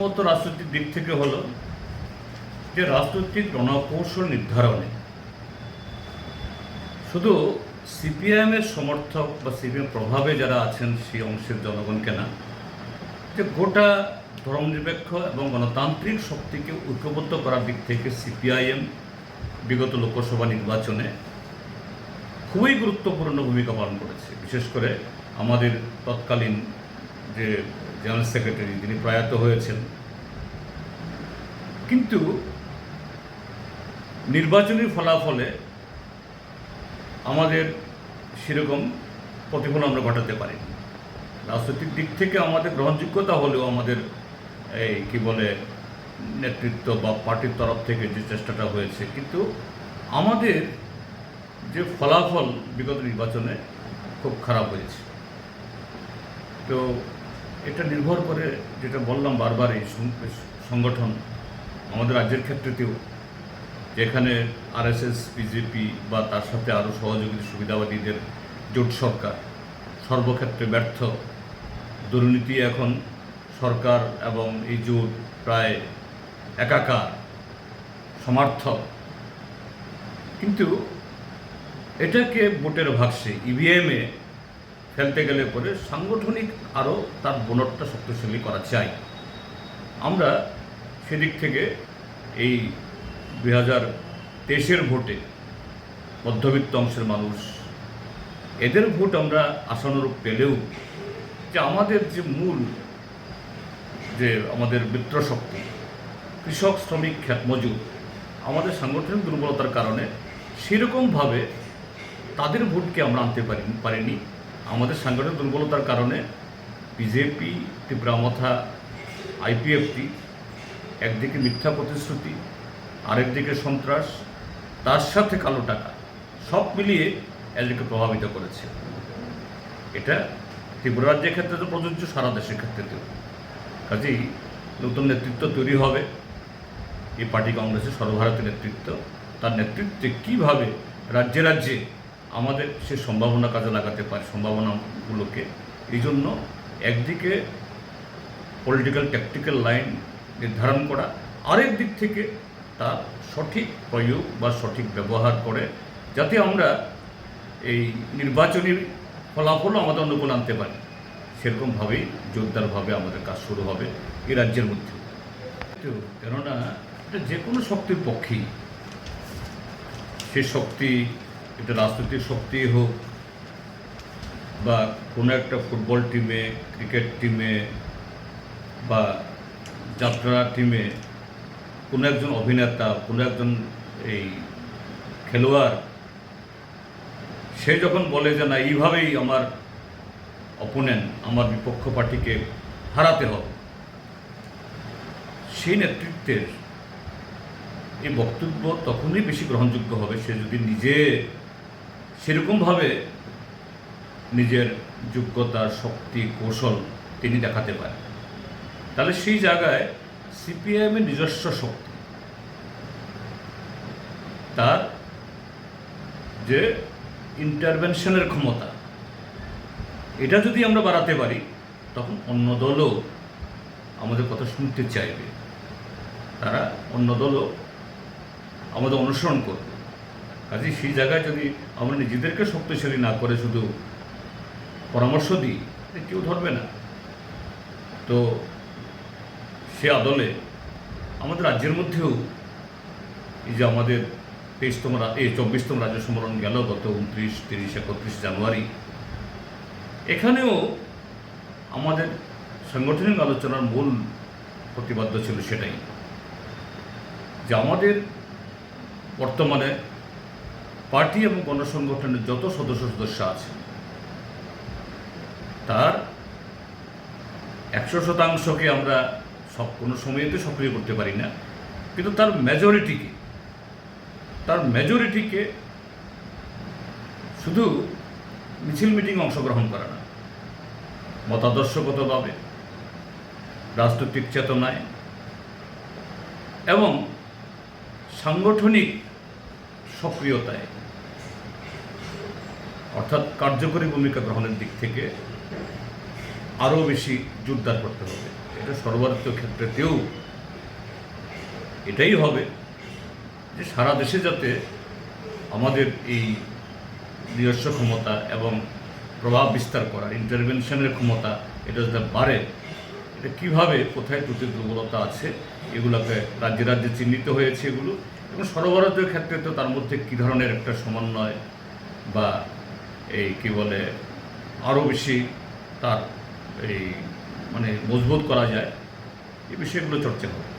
রাজনৈতিক দিক থেকে হলো যে রাজনৈতিক রণকৌশল নির্ধারণে শুধু সিপিআইএমের সমর্থক বা সিপিএম প্রভাবে যারা আছেন সেই অংশের জনগণকে না, যে গোটা ধর্মনিরপেক্ষ এবং গণতান্ত্রিক শক্তিকে ঐক্যবদ্ধ করার দিক থেকে সিপিআইএম বিগত লোকসভা নির্বাচনে খুবই গুরুত্বপূর্ণ ভূমিকা পালন করেছে। বিশেষ করে আমাদের তৎকালীন যে জেনারেল সেক্রেটারি যিনি প্রয়াত হয়েছেন। কিন্তু নির্বাচনী ফলাফলে আমাদের সেরকম প্রতিফলন আমরা ঘটাতে পারি রাজনৈতিক দিক থেকে আমাদের গ্রহণযোগ্যতা হলেও আমাদের এই কি বলে নেতৃত্ব বা পার্টির তরফ থেকে যে চেষ্টাটা হয়েছে, কিন্তু আমাদের যে ফলাফল বিগত নির্বাচনে খুব খারাপ হয়েছে। তো এটা নির্ভর করে যেটা বললাম বারবার এই সংগঠন আমাদের রাজ্যের ক্ষেত্রেতেও, যেখানে আরএসএস, বিজেপি বা তার সাথে আরও সহযোগী সুবিধাবাদীদের জোট সরকার সর্বক্ষেত্রে ব্যর্থ। দুর্নীতি এখন সরকার এবং এই জোট প্রায় একাকার, সমার্থক। কিন্তু এটাকে ভোটের ভাগসে ইভিএমে ফেলতে গেলে পরে সাংগঠনিক আরও তার বোনটটা শক্তিশালী করা চাই। আমরা সেদিক থেকে এই দুই হাজার তেইশের ভোটে মধ্যবিত্ত অংশের মানুষ, এদের ভোট আমরা আশানুরূপ পেলেও যে আমাদের যে মূল যে আমাদের মিত্রশক্তি কৃষক, শ্রমিক খ্যাত মজুর আমাদের সাংগঠনিক দুর্বলতার কারণে সেরকমভাবে তাদের ভোটকে আমরা আনতে পারি পারিনি। আমাদের সাংগঠনিক দুর্বলতার কারণে বিজেপি তীব্রামথা আইপিএফটি একদিকে মিথ্যা প্রতিশ্রুতি, আরেকদিকে সন্ত্রাস, তার সাথে কালো টাকা, সব মিলিয়ে এদেরকে প্রভাবিত করেছে। এটা ত্রিপুরা রাজ্যের ক্ষেত্রে তো প্রযোজ্য, সারা দেশের ক্ষেত্রেতেও কাজেই নতুন নেতৃত্ব তৈরি হবে। এই পার্টি কংগ্রেসের সর্বভারতীয় নেতৃত্ব, তার নেতৃত্বে কীভাবে রাজ্যে রাজ্যে আমাদের সে সম্ভাবনা কাজে লাগাতে পারে, সম্ভাবনাগুলোকে। এই জন্য একদিকে পলিটিক্যাল ট্যাকটিক্যাল লাইন নির্ধারণ করা, আরেক দিক থেকে তার সঠিক প্রয়োগ বা সঠিক ব্যবহার করে, যাতে আমরা এই নির্বাচনী ফলাফলও আমাদের অনুকূল আনতে পারি। সেরকমভাবেই জোরদারভাবে আমাদের কাজ শুরু হবে এই রাজ্যের মধ্যে। কেননা এটা যে কোনো শক্তির পক্ষেই সে শক্তি এটা রাজনৈতিক শক্তি হোক বা কোনো একটা ফুটবল টিমে ক্রিকেট টিমে বা যাত্রা টিমে কোনো একজন অভিনেতা, কোনো একজন এই খেলোয়াড়, সে যখন বলে যে না, এইভাবেই আমার অপোনেন্ট আমার বিপক্ষ পার্টিকে হারাতে হবে, সেই নেতৃত্বের এই বক্তব্য তখনই বেশি গ্রহণযোগ্য হবে। সে যদি নিজে সেরকমভাবে নিজের যোগ্যতা, শক্তি, কৌশল তিনি দেখাতে পারেন। তাহলে সেই জায়গায় সিপিআইএমের নিজস্ব শক্তি। তার যে ইন্টারভেনশনের ক্ষমতা, এটা যদি আমরা বাড়াতে পারি, তখন অন্য দলও আমাদের কথা শুনতে চাইবে। তারা অন্য দলও আমাদের অনুসরণ করবে। কাজে সেই জায়গায় যদি আমরা নিজেদেরকে শক্তিশালী না করে শুধু পরামর্শ দিই কেউ ধরবে না। তো সে আদলে আমাদের রাজ্যের মধ্যেও এই যে আমাদের তেইশতম এই চব্বিশতম রাজ্য সম্মেলন গেল গত উনত্রিশ তিরিশ, একত্রিশ জানুয়ারি। এখানেও আমাদের সাংগঠনিক আলোচনার মূল প্রতিপাদ্য ছিল সেটাই। যে আমাদের বর্তমানে পার্টি এবং গণসংগঠনের যত সদস্য সদস্য আছে, তার একশো শতাংশকে আমরা সব কোনো সময়তে সক্রিয় করতে পারি না, কিন্তু তার মেজরিটিকে তার মেজরিটিকে শুধু মিছিল মিটিং অংশগ্রহণ করা না, মতাদর্শগতভাবে, রাজনৈতিক চেতনায় এবং সাংগঠনিক সক্রিয়তায় অর্থাৎ কার্যকরী ভূমিকা গ্রহণের দিক থেকে আরও বেশি জোরদার করতে হবে। এটা সর্বভারতীয় ক্ষেত্রেতেও এটাই হবে যে সারা দেশে যাতে আমাদের এই নিজস্ব ক্ষমতা এবং প্রভাব বিস্তার করা ইন্টারভেনশনের ক্ষমতা এটা যাতে বাড়ে, এটা কীভাবে, কোথায় ত্রুটি দুর্বলতা আছে, এগুলোকে রাজ্যে রাজ্যে চিহ্নিত হয়েছে এগুলো এবং সর্বভারতীয় ক্ষেত্রে তো তার মধ্যে কী ধরনের একটা সমন্বয় বা এই কি বলে আরও বেশি তার এই মানে মজবুত করা যায়, এই বিষয়গুলো চর্চা হবে।